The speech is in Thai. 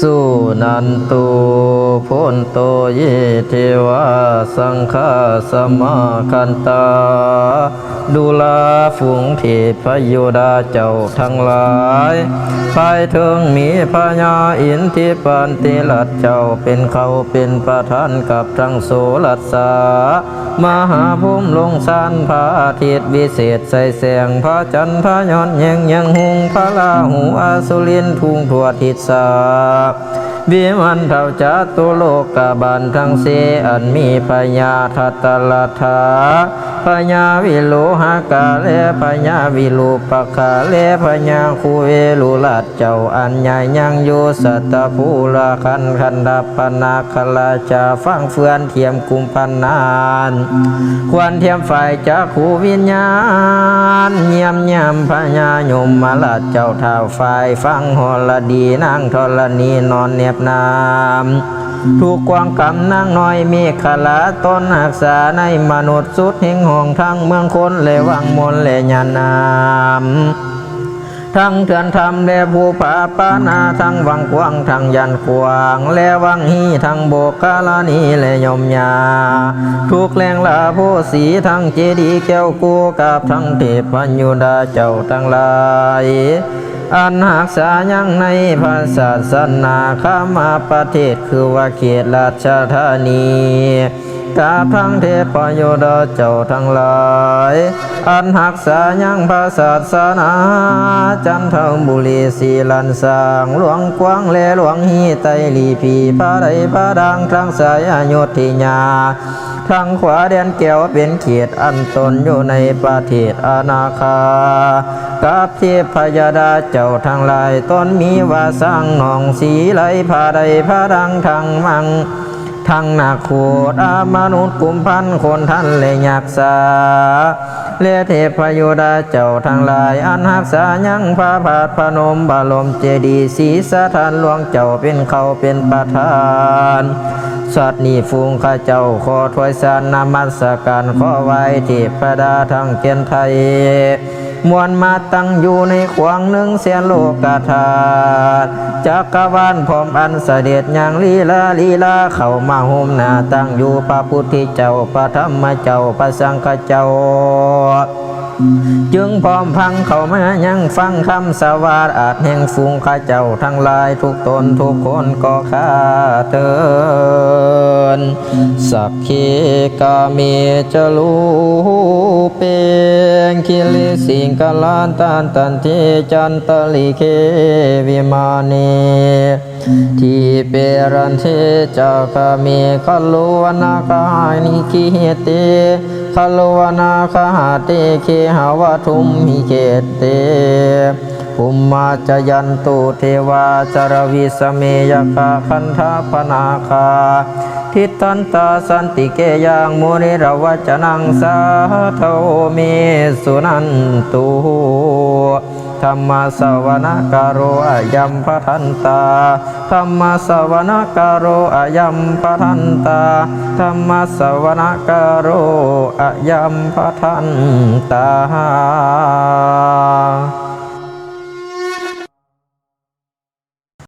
สุนันตุ พุนโตเยเทวาสังฆาสมาคันตา ดูลาฝูงเทพโยดาเจ้าทั้งหลายภายเทิงมีพญาอินทิปันติลัดเจ้าเป็นเขาเป็นประธานกับทั้งโสลัสามหาภูมิลงสานพระอาทิตย์วิเศษใส่แสงพระจันทร์พระยอนยังยังหุงพระลาหูอาสุรินทุงทั่วทิศสา วิมันเท่าจัตุโลกบาลทั้งเสอันมีพญาทัตตลัทธา พญาวิโลหากาเลพญาวิลูปคาเลพญาคูเวลุลัดเจ้าอันใหญ่ยังอยู่สัตภูราคันคันดาปนาคลาจาฟังเฟือนเทียมกุมพันนาน ควรเทียมฝ่ายจักขูวิญญาณเยี่ยมยามพญายมมาลาดเจ้าท้าฝ่ายฟังหอลดีนางธรณีนอนเนียบนาม ถูกกวางกำนางน้อยมีขลาต้นหักษาในมนุษย์สุดหิงห่องทั้งเมืองคนเลวังมนเลญานามทั้งเถือนทำและภูผาปานาทั้งวังกว้างทั้งยันขวางและวังฮีทั้งโบกาลานีและยมยา ทุกแรงลาโพสีทั้งเจดีแก้วกูกับทั้งเทพยุดาเจ้าทั้งหลาย อันหักษายังในภาษาสนาข้ามาประเทศคือว่าเขตราชธานีกาทั้งเทพโยดาเจ้าทั้งหลาย อันหักษายังภาษาสนาจันทบุรีสีลันสางหลวงกว้างและหลวงฮีไตลีพีพระใดพระดังทางสายอโยธยา ทางขวาแดนแก้วเป็นเขตอันตนอยู่ในประเทศอาณาคากับเทพพยดาเจ้าทั้งลายตนมีว่าสร้างหนองสีไหลพาใดพาดังทางมังทั้งนาโคดอามนุษย์กุมพันคนท่านเลยยักษาเลเทพโยดาเจ้าทั้งลาย อันหักษายังพระบาทพนมบารมเจดีศีสถานหลวงเจ้าเป็นเขาเป็นประธาน สัตว์นี่ฟูงข้าเจ้าขอถวายสารนามัสการขอไว้เทพดาทั้งเกียนไทย มวลมาตั้งอยู่ในขวางหนึ่งเสียนโลกาธาตุจักรวาลพร้อมอันเสด็จอย่างลีลาลีลาเข้ามาหุมนาตั้งอยู่พระพุทธเจ้าพระธรรมเจ้าพระสังฆเจ้า จึงพร้อมพังเข้ามายังฟังคำสวาดอาจแห่งฟูงข้าเจ้าทั้งหลายทุกตนทุกคนก็ข้าเตือนสักขีกามีจะรู้เป็นคิลิสิงกลานตันตันเทจันตลิเควิมานีทีเปรันเทจักมีขลุวนาคานิคิเตขลวนาคาเตเคหาวทุมหิเกตเตภุมมาจยันตุเทวาจารวิสเมยคาคันธาพนาคาทิตันตาสันติเกยังมุนิรวัจนังสาโทเมสุนันตุ ธรรมสวนการโรอายัมปทันตาธรรมสวนการโรอายัมปทันตาธรรมสวนการโรอายัมปทันตา